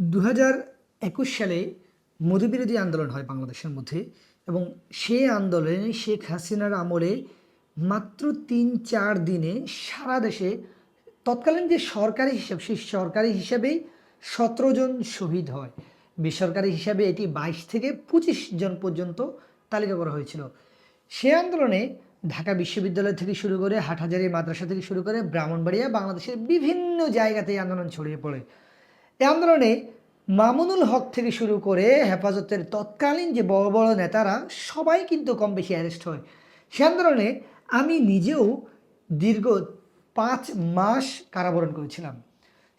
দু সালে মধুবিরোধী আন্দোলন হয় বাংলাদেশের মধ্যে এবং সেই আন্দোলনে শেখ হাসিনার আমলে মাত্র তিন চার দিনে সারা দেশে তৎকালীন যে সরকারি হিসাব, সেই সরকারি হিসাবেই সতেরো জন শহীদ হয়। বেসরকারি হিসাবে এটি বাইশ থেকে পঁচিশ জন পর্যন্ত তালিকা করা হয়েছিল। সে আন্দোলনে ঢাকা বিশ্ববিদ্যালয় থেকে শুরু করে হাটহাজারি মাদ্রাসা থেকে শুরু করে ব্রাহ্মণবাড়িয়া বাংলাদেশের বিভিন্ন জায়গাতে আন্দোলন ছড়িয়ে পড়ে। এই আন্দোলনে মামুনুল হক থেকে শুরু করে হেফাজতের তৎকালীন যে বড় বড় নেতারা, সবাই কিন্তু কম বেশি অ্যারেস্ট হয়। সে আন্দোলনে আমি নিজেও দীর্ঘ পাঁচ মাস কারাবরণ করেছিলাম।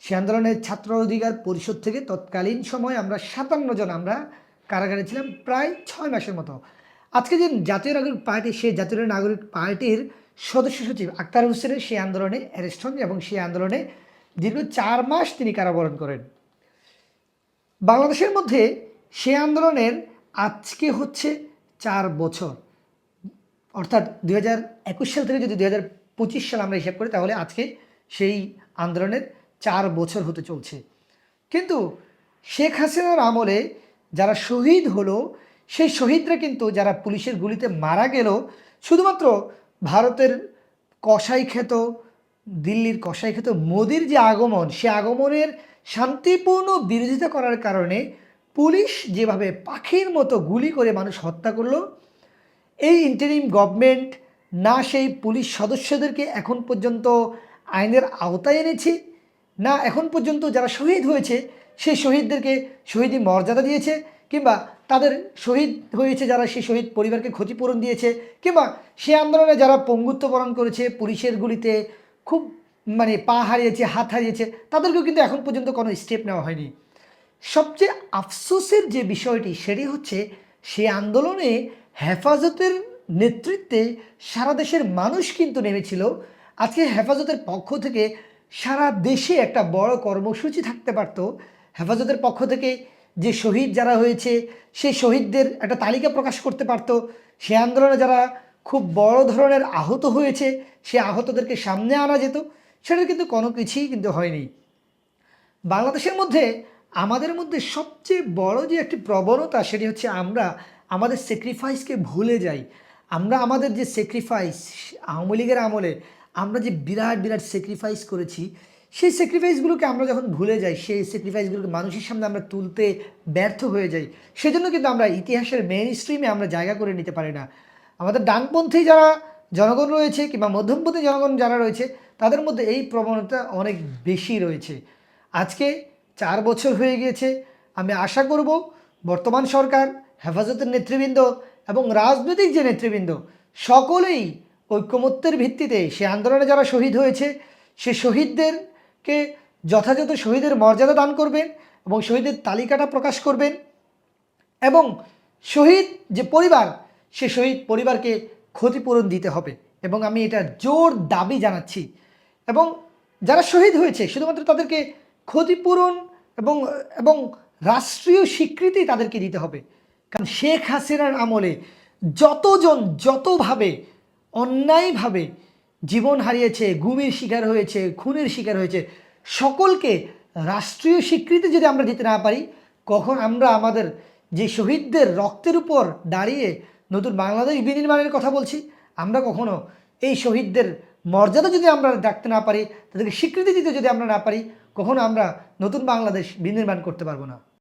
সে আন্দোলনের ছাত্র অধিকার পরিষদ থেকে তৎকালীন সময় আমরা সাতান্ন জন আমরা কারাগারে ছিলাম প্রায় ছয় মাসের মতো। আজকে যে জাতীয় নাগরিক পার্টি সেই জাতীয় নাগরিক পার্টির সদস্য সচিব আক্তার হোসেনের সেই আন্দোলনে অ্যারেস্ট হন এবং সেই আন্দোলনে দীর্ঘ চার মাস তিনি কারাবরণ করেন। বাংলাদেশের মধ্যে সে আন্দোলনের আজকে হচ্ছে চার বছর। অর্থাৎ দুই হাজার একুশ সাল থেকে যদি দুই পঁচিশ সাল আমরা হিসাব করি, তাহলে আজকে সেই আন্দোলনের চার বছর হতে চলছে। কিন্তু শেখ হাসিনার আমলে যারা শহীদ হলো, সেই শহীদরা কিন্তু যারা পুলিশের গুলিতে মারা গেল, শুধুমাত্র ভারতের কসাই খ্যাত দিল্লির কসাই খ্যাত মোদির যে আগমন, সে আগমনের শান্তিপূর্ণ বিরোধিতা করার কারণে পুলিশ যেভাবে পাখির মতো গুলি করে মানুষ হত্যা করল, এই ইন্টারিম গভর্নমেন্ট না সেই পুলিশ সদস্যদেরকে এখন পর্যন্ত আইনের আওতায় এনেছে, না এখন পর্যন্ত যারা শহীদ হয়েছে, সেই শহীদদেরকে শহীদি মর্যাদা দিয়েছে, কিংবা তাদের শহীদ হয়েছে যারা সেই শহীদ পরিবারকে ক্ষতিপূরণ দিয়েছে, কিংবা সে আন্দোলনে যারা পঙ্গুত্ব বরণ করেছে পুলিশের গুলিতে খুব মানে পা হারিয়েছে, হাত হারিয়েছে, তাদেরকেও কিন্তু এখন পর্যন্ত কোনো স্টেপ নেওয়া হয়নি। সবচেয়ে আফসোসের যে বিষয়টি, সেটি হচ্ছে সে আন্দোলনে হেফাজতের নেতৃত্বে সারা দেশের মানুষ কিন্তু নেমেছিল। আজকে হেফাজতের পক্ষ থেকে সারা দেশে একটা বড় কর্মসূচি থাকতে পারত। হেফাজতের পক্ষ থেকে যে শহীদ যারা হয়েছে সেই শহীদদের একটা তালিকা প্রকাশ করতে পারত। সে আন্দোলনে যারা খুব বড় ধরনের আহত হয়েছে, সে আহতদেরকে সামনে আনা যেত সেটা কিন্তু কোনো কিছুই কিন্তু হয়নি। বাংলাদেশের মধ্যে, আমাদের মধ্যে সবচেয়ে বড় যে একটি প্রবণতা, সেটি হচ্ছে আমরা আমাদের স্যাক্রিফাইসকে ভুলে যাই। আমরা আমাদের যে স্যাক্রিফাইস আওয়ামী লীগের আমলে আমরা যে বিরাট বিরাট স্যাক্রিফাইস করেছি, সেই স্যাক্রিফাইসগুলোকে আমরা যখন ভুলে যাই, সেই স্যাক্রিফাইসগুলোকে মানুষের সামনে আমরা তুলতে ব্যর্থ হয়ে যাই, সেজন্য কিন্তু আমরা ইতিহাসের মেন স্ট্রিমে আমরা জায়গা করে নিতে পারি না। আমাদের ডানপন্থী যারা জনগণ রয়েছে কিংবা মধ্যমপন্থী জনগণ যারা রয়েছে, তাদের মধ্যে এই প্রবণতা অনেক বেশি রয়েছে। আজকে চার বছর হয়ে গিয়েছে। আমি আশা করব বর্তমান সরকার, হেফাজতের নেতৃবৃন্দ এবং রাজনৈতিক যে নেতৃবৃন্দ, সকলেই ঐক্যমত্যের ভিত্তিতে সে আন্দোলনে যারা শহীদ হয়েছে, সে শহীদদেরকে যথাযথ শহীদের মর্যাদা দান করবেন এবং শহীদের তালিকাটা প্রকাশ করবেন এবং শহীদ যে পরিবার সে শহীদ পরিবারকে ক্ষতিপূরণ দিতে হবে এবং আমি এটা জোর দাবি জানাচ্ছি। এবং যারা শহীদ হয়েছে, শুধুমাত্র তাদেরকে ক্ষতিপূরণ এবং এবং রাষ্ট্রীয় স্বীকৃতি তাদেরকে দিতে হবে। কারণ শেখ হাসিনার আমলে যতজন যতভাবে অন্যায়ভাবে জীবন হারিয়েছে, গুমের শিকার হয়েছে, খুনের শিকার হয়েছে, সকলকে রাষ্ট্রীয় স্বীকৃতি যদি আমরা দিতে না পারি, কখন আমরা আমাদের যে শহীদদের রক্তের উপর দাঁড়িয়ে নতুন বাংলাদেশ বিনির্মাণের কথা বলছি, আমরা কখনো এই শহীদদের মর্যাদা যদি আমরা রাখতে না পারি, তাদেরকে স্বীকৃতি দিতে যদি আমরা না পারি, কখনো আমরা নতুন বাংলাদেশ বিনির্মাণ করতে পারব না।